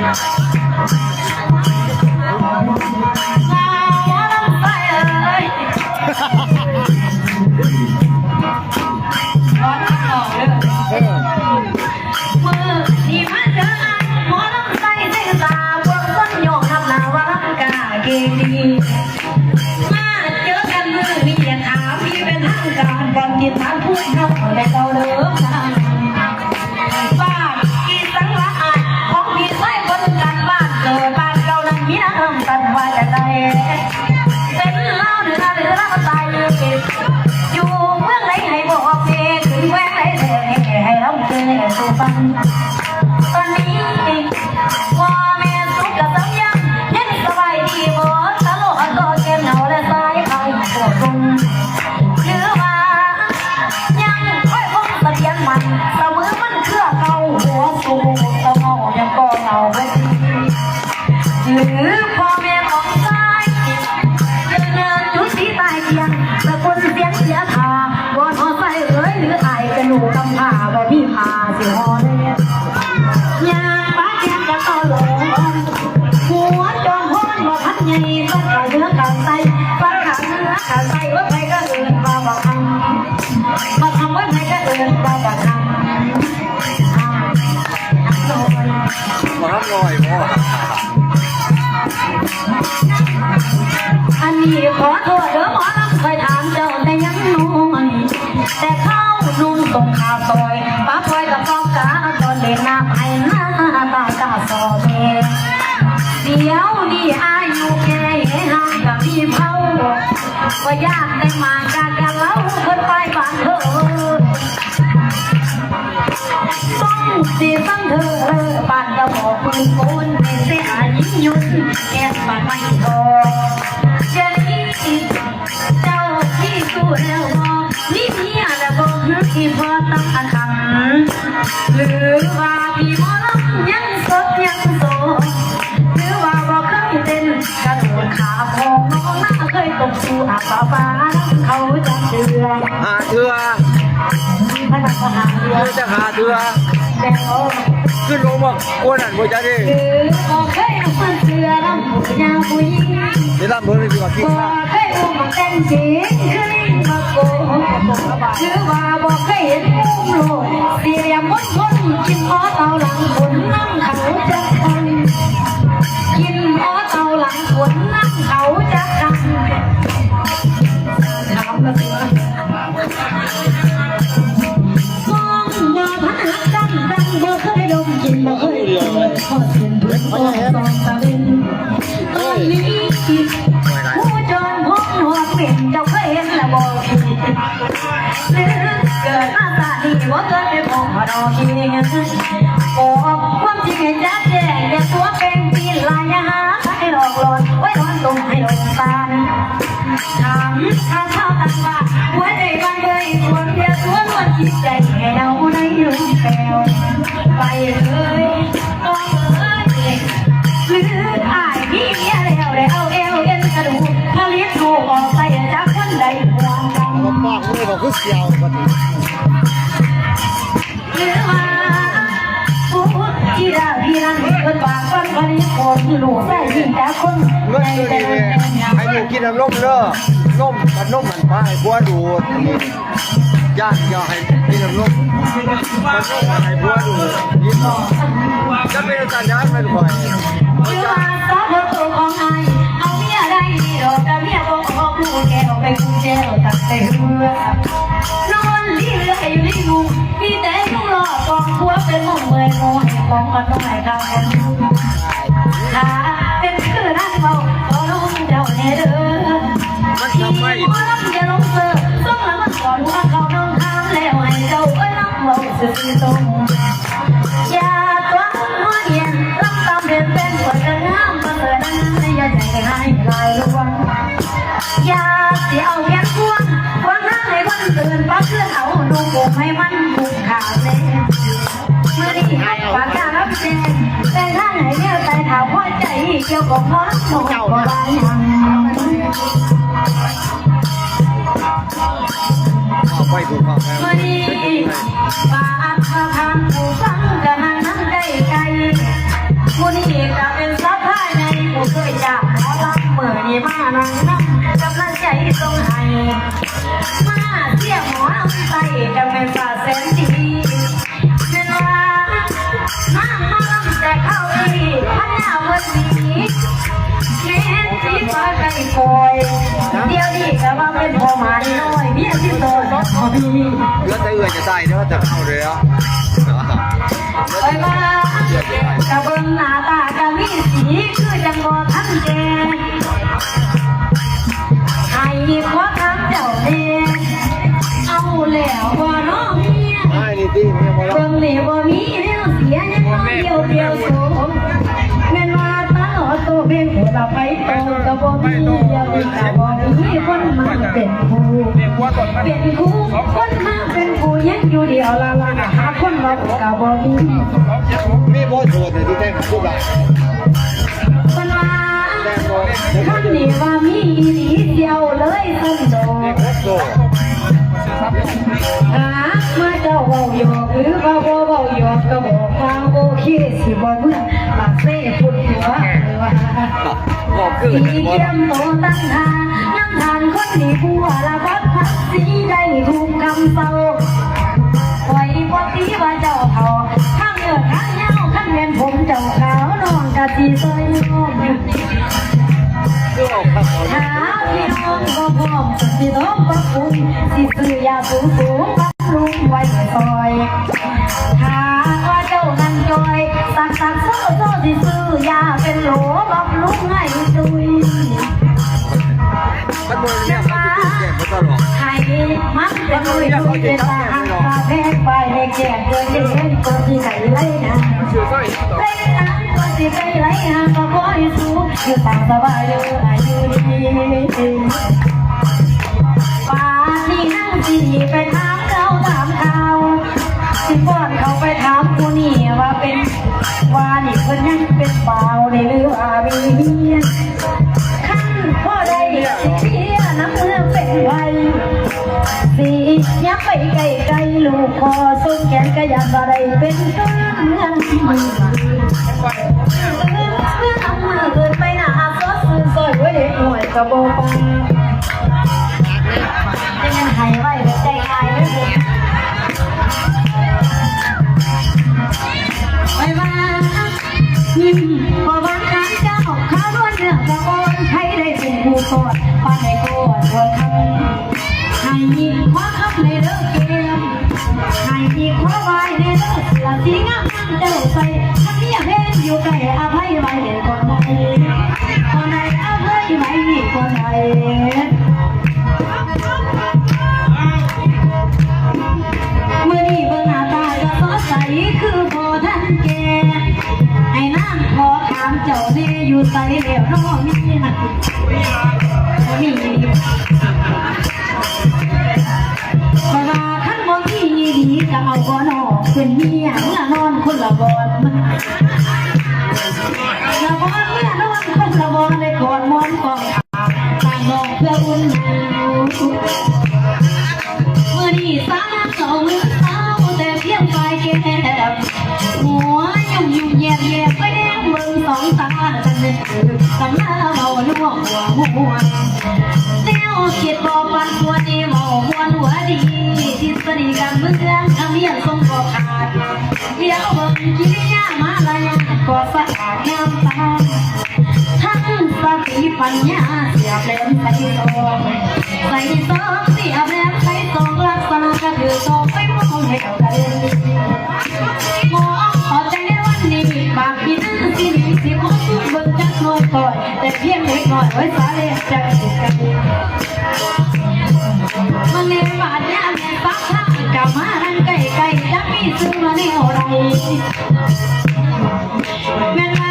ピンポンポン。 อ มารับหน่อยพ่ออันนี้ขอโทษเด้อหมอลำเคยถามเจ้าแต่ยังน้อยแต่เข้านุ่งตรงขาซอย ต้องสีสังเธอบ้านก็บอกปืนโกนเป็นเสียยิ่งยุ่นแอบบ้านไม่พอเจนี่เจ้าที่สู้แล้วบอกนี่เมียแล้วบอกที่พอตั้งอันคันหรือว่าพี่มอลำยังสดยังโสดหรือว่าบอกเคยเต้นกระโดดขาพองน้องหน้าเคยตกสู่อาฟ้าฟ้าเขาจะเชื่อหาเถื่อ พนักงานเรือ จะหาเถือแต่เขาขึ้นลงมากวนนั่นบ่จะได้คือบอเคยเอามันเชื่อลำผู้ยาวผู้หญิงได้รับเบิ่งดีกว่าคิดบอว่ากเคยอุ้มมาเต้นจริงคือลิงมาโกหรือว่าบอกเคยเห็นมุมโลกสี่เหลี่ยมมนทนกินอ้อเตาหลังบนน้ำเขาจะทันกินอ้อเตาหลังฝนน้ำเขาจะกันถามกันเลย เยบอกคือเสียวบัดนี้หรือว่าที่ได้พี่นั้นเป็นปากฟันคนนี้เงินตัวนี้เนี่ยให้ลูกกินน้ำนมเด้อนมมันนมมันพาให้บัวดูดย่างยาให้กินน้ำนมมันนมมันให้บัวดูดยิ้มจะเป็นสัญญาณไม่ค่อย หรือว่าสาวคนโตของไอเอาเมียได้ดีดอกแต่เมียบอกออกลูกแกออกไปกูเจลตัดแต่เรือนอนลีเรืออยู่ในงูมีแต่ยุ่งหลอกกองพัวเป็นห้องเมื่อยงอยของมันต้องให้ข้าวคนถ้าเป็นคือนั่นเมาขอลงเจ้าเนเด้อมันทำไมหมอลำจะลงเสิร์ฟต้องละมันก่อนว่าเขาน้องทางแล้วให้เจ้าเอ้ยลำเมาสื่อตรง เจ้าของวัดเขาบ่ได้งไปดูครับวันนี้ปากทางผู้ฟังกันนั่งใกล้ไกลคนนี้จะเป็นสภพพายในผู้เคยจากขอรับเมื่อนี้มานั่งนั่งกำลังใจตรงไหน คอยเดี๋ยวนี้ก็ว่าเป็นพ่อหมาน้อยเมียที่โตก็พอดีเหลือแต่เอื้อยจะตายเด้อแต่เข้าเลยอะไปมากะเบิ่งหน้าตากะมีสีคือจังบ่ทันแก่ให้ขอถามเจ้าแน่เอาแล้วบ่น้องเมียไอ้นี่ที่มีบ่แล้วเบิ่งนี่บ่มีแนวเสียยังบ่เดียวเดียวโสม โตเป็นผู้ละไปโตก็บ่มีเดียวก็บ่มีคนมาเป็นผู้เป็นครูคนมาเป็นครูยังอยู่เดียวละละหาคนมาก็บ่มีเขาเจ็บผมมีบ่โทษที่แต่งผู้ใดคนว่าคำนี้ว่ามีอีเดียวเลยสันโด อาเมื่อเจ้าเว้าหยอกหรือว่าบ่เว้าหยอกก็บอกว่าโอเคสิบ่เมื่อปากเซ่พุดหัวว่าบอกคือสีเยี่ยมโตตั้งหาน้ำทานคนดีผัวละบัดพักสีได้ถูกคำเศร้าไว้บ่ตีว่าเจ้าเฒ่าข้างเนื้อข้างเหย้าข้างเวียนผมเจ้าขาวน้องกะสิซอยน้อง คือออกครับหาพี่น้องก็พร้อมสิน้องปะปุนสิซื้อยาสูงสูงบำรุงไว้ซอยหาว่าเจ้านั้นจอยตักตักโซ่โซ่สิซื้อยาเป็นโหลบำรุงให้ตุยมันบ่เนี่ยเขาสิแก้บ่ตลอดให้มันเป็นตุยตุยเป็นตาหักตาแพงไปให้แก่เกินเห็นก็สิไก่ไรนะชื่อสร้อยต่ไปนก็สิไปไรนะก็ขอให้สู้ อยู่ตามสบายเลยอายุดีป่านนี้นั่งสิไปถามเขาถามข่าวสิป้อนเขาไปถามกูนี่ว่าเป็นว่านี่เพิ่นยังเป็นบ่าวได้หรือว่ามีเมียขั้นพ่อได้เคลียร์น้ำเมื่อเป็นไวสิยับไปไกลไกลลูกคอส่งแขนก็ยังบ่ได้เป็นต้นเมือง หน่วยกระโบปาจะยังหายไว้ใจหายไม่หมดไปบ้ายิ้มพอบ้านร้เจ้าข้าด้วนเนื้อกระโอนใครได้เป็นผู้กอดป้าในกดวนคำให้ยิ้มคว้าคับในเลิกเกมให้ยิ้มคว้าไว้ในเลิกเสือสีงามนั่งเจ้าใส่ทำเมียเพนอยู่ใกล้ วหัวแนวคิดบอกวันตัวนี้เบามวนหัวดีทฤษฎีการเมืองคำเรียนทรงบอกขาดเดี๋ยวเบิ่งกิริยามาลายก็สะอาดงามตาทั้งสติปัญญาเสียบแหลมใส่ซองใส่ซองเสียบแหลมใส่ซองลักษณะก็คือซองไปมองให้เอากันม เพียงเล็กน้อยไว้สาเลใจกันมันเลี้ยบาดยาแม่ปักทางกับมานั่งใกล้ๆจักมีซื้อมาแนวใดแม่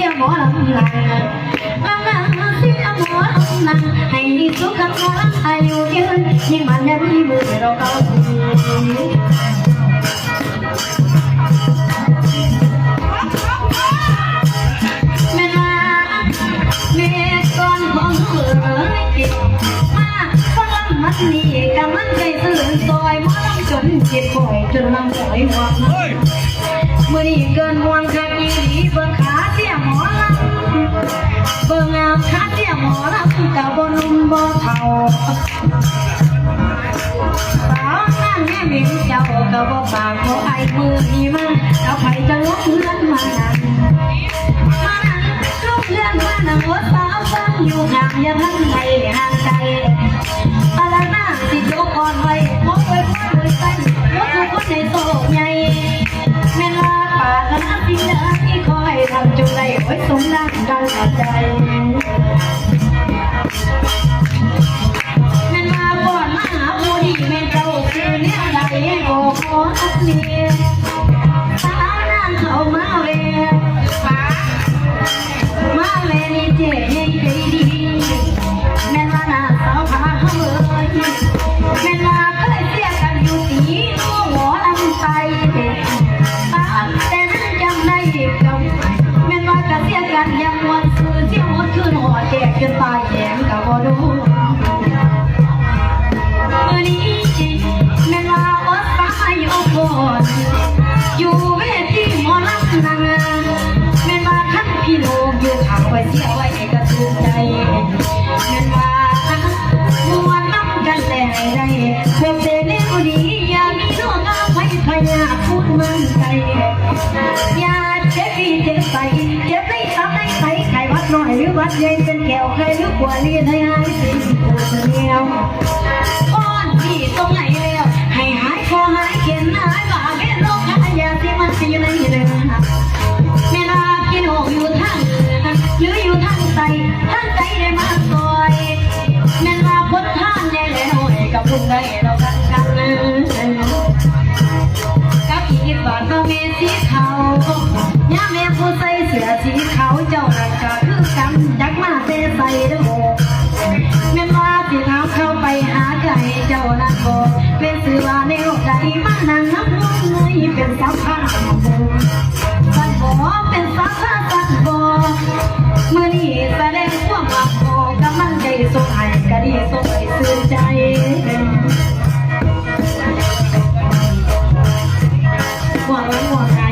xia mỏ lòng là ăn ăn xia mỏ lòng là hành đi xuống khắp ngõ ai yêu chơi nhưng mà nhân đi mưa về đâu cao mẹ à, mẹ con con người mà con lắm mắt đi cảm ơn cây sườn rồi mỏ lòng chuẩn diệt khỏi trần lòng khỏi hoàng mưa đi cơn hoang กะบ่นุ่บ่เท่าสาวน้านแม่หมิ่นเจ้ากะบ่ปากบ่ไอ้มือนี่มากเอาไปจะลบเลือนมานั่น แม่นว่กรเสียกันยังมวนซื้อเที่ยวมดคืนหัวแตกจนตา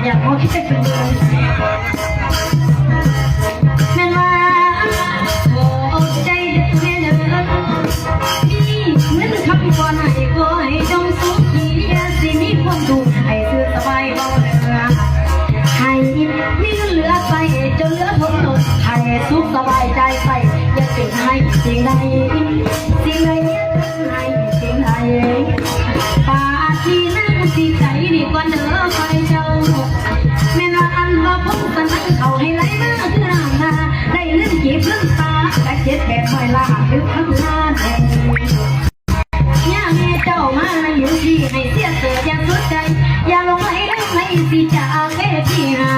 Minha mão fica aqui. คอยลาหรือคำลาเด่ย่าแม่เจ้ามาอยู่ที่ให้เสียเสืออย่าสุดใจ อย่าลงไหลได้ไหมสิจากเวทีนา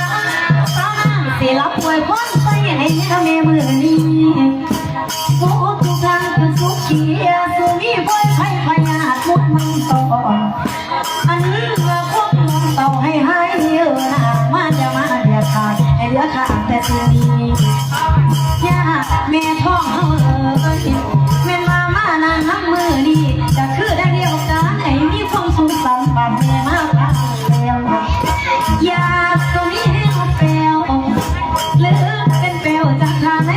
สิรับป่วยพ้นไปให้ทแม่มือนี้โอ้ทุกทางเป็สุขีย แก้วจันทาแล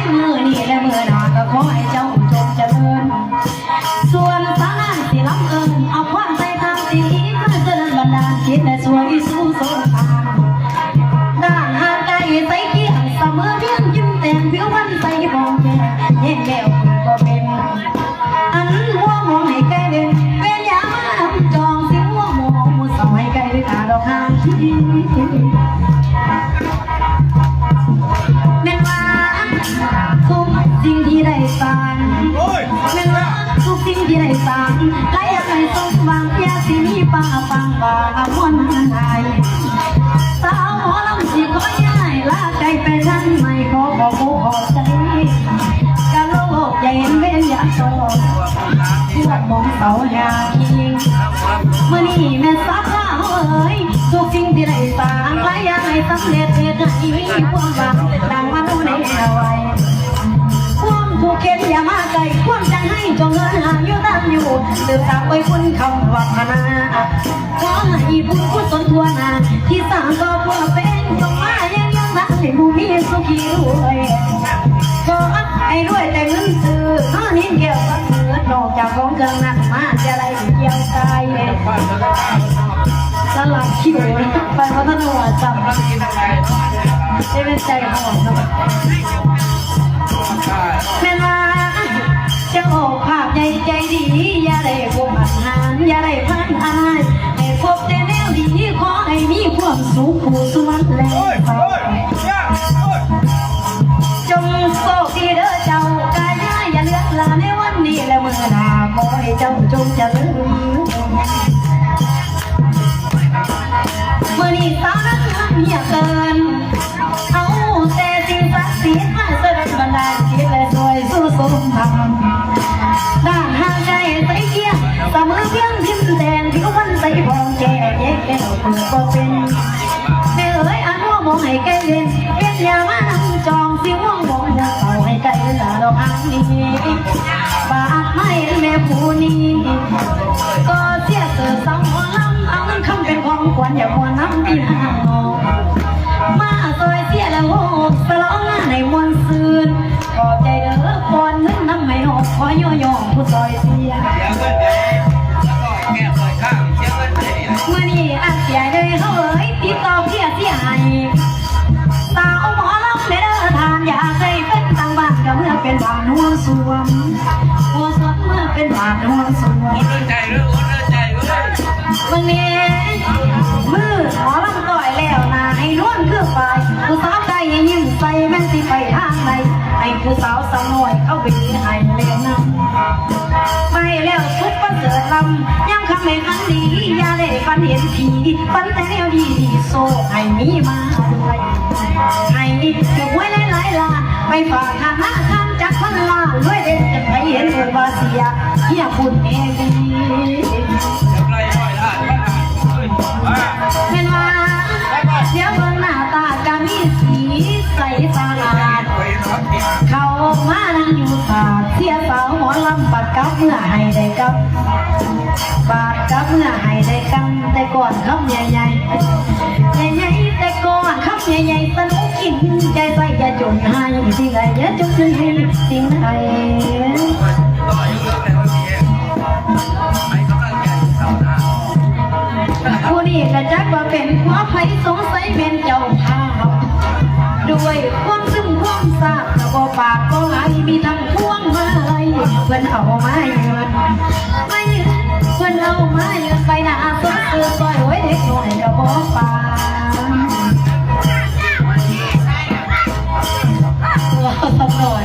เสาหาคิงเมื่อนี้แม่สาวข้าเอ้ยทุกสิ่งที่ได้สร้างหลายอย่างให้สำเร็จเหตุให้ความหวังดังมันในเอาไว้ความผูกเข็นอย่ามาไกลความใจให้จงเงินหาอยู่ตั้งอยู่สืบสาวไปคุณคำวัฒนาขอให้บุญกุศลทั่วนาที่สร้างก็เพื่อเป็นจงมายัักให้ผู้มีสุขีรวยก็ให้รวยแต่เงินซื้อข้อนิ้เกี่ยวกับเงินนอกจากของเครื่องนั้นมาจะอะไรเกี่ยวกายสลับคิวไปพัฒนหัวจับได้เป็นใจของเรา ว่ามองให้ใกล้เล่นเป็นยามานำจองสิว่องมองมองเต่าให้ใกล้เวลาดอกอันนี้บาดไม่แม่ผู้นี้ก็เสียเกิดสองหัวลำเอาเงินคำเป็นของควรอย่ามัวน้ำพี่น้องมาซอยเสียแล้วโหสลองาในมวลซืนขอบใจเด้อปอนเงินน้ำไม่นอกขอย่อย่อผู้ซอยเสียเมื่อนี้อาเสียเลยเขาเอ้ย เป็นสวมหัวสวมเมื่อเป็นบ้านหัวสวมโอนเดินใจหรือโอนเดินใจเว้ยวันนี้มือหมอลำต่อยแล้วนาให้นวลคือไปผู้สาวใจยิ้มใส่แม่นสิไปทางไหนให้ผู้สาวสาวหน้อยเข้าไปให้เล่นน้ำไปแล้วทุกประเสริฐลำย้ำคำให้คันดีอย่าได้ฝันเห็นผีฝันแต่แนวดีดีโซ่ให้มีมา คุณเองดีจะไล่ร้อยล้านพันล้เฮ้ยอ่าเป็นว่าเดี๋ยวเบิ่งหน้าตาก็มีสีใสสะอาดเขามานั่งอยู่ตาดเสียสาวหมอลำปัดกับเมื่อให้ได้กับปาดกับเมื่อให้ได้กำแต่ก่อนคำใหญ่ใหญ่ใหญ่ๆแต่ก่อนคำใหญ่ๆสนุกกินใจใส่อย่าจนให้สิ่งใดอย่าจนให้สิ่งใด เป็นหัวไผสงสัยเป็นเจ้าภาพด้วยความซึ้งความซาบแล้วก็ปากก็ไหลมีทั้งพวงมาลัยเพื่อนเอามาเยือนมาเยืนเพื่อนเอามาเยือนไปหน้าสดคือซอยไว้เด็กหน่อยก็บอกปาตัวสักหน่อย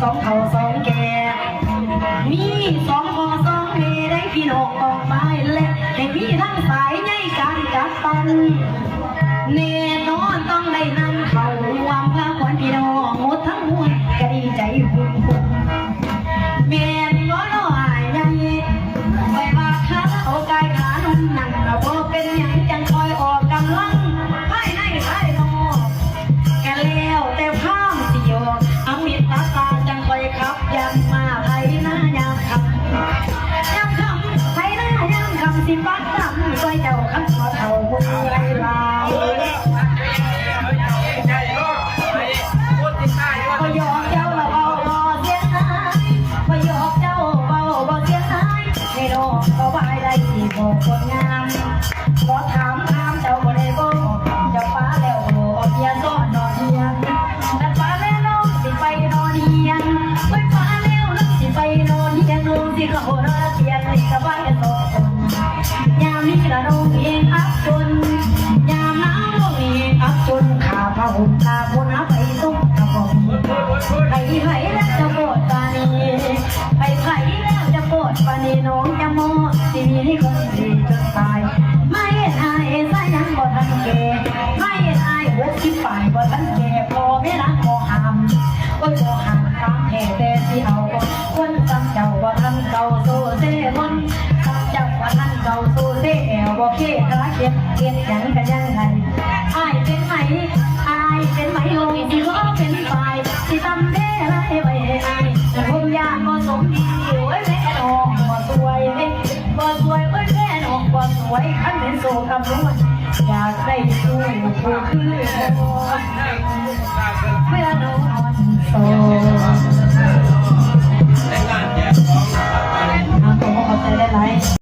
สองเท่าสองแก่มีสองคอสองเมได้พี่น้องกองไม้เล็กแต่มีทั้งสายในการจับปันเน่นอนต้องได้นำเข้าวามพระควรพี่น้อง ไยเจ้าคำขอเท่าบุญเท่าไร นวลอยากได้ผู้ผู้คือ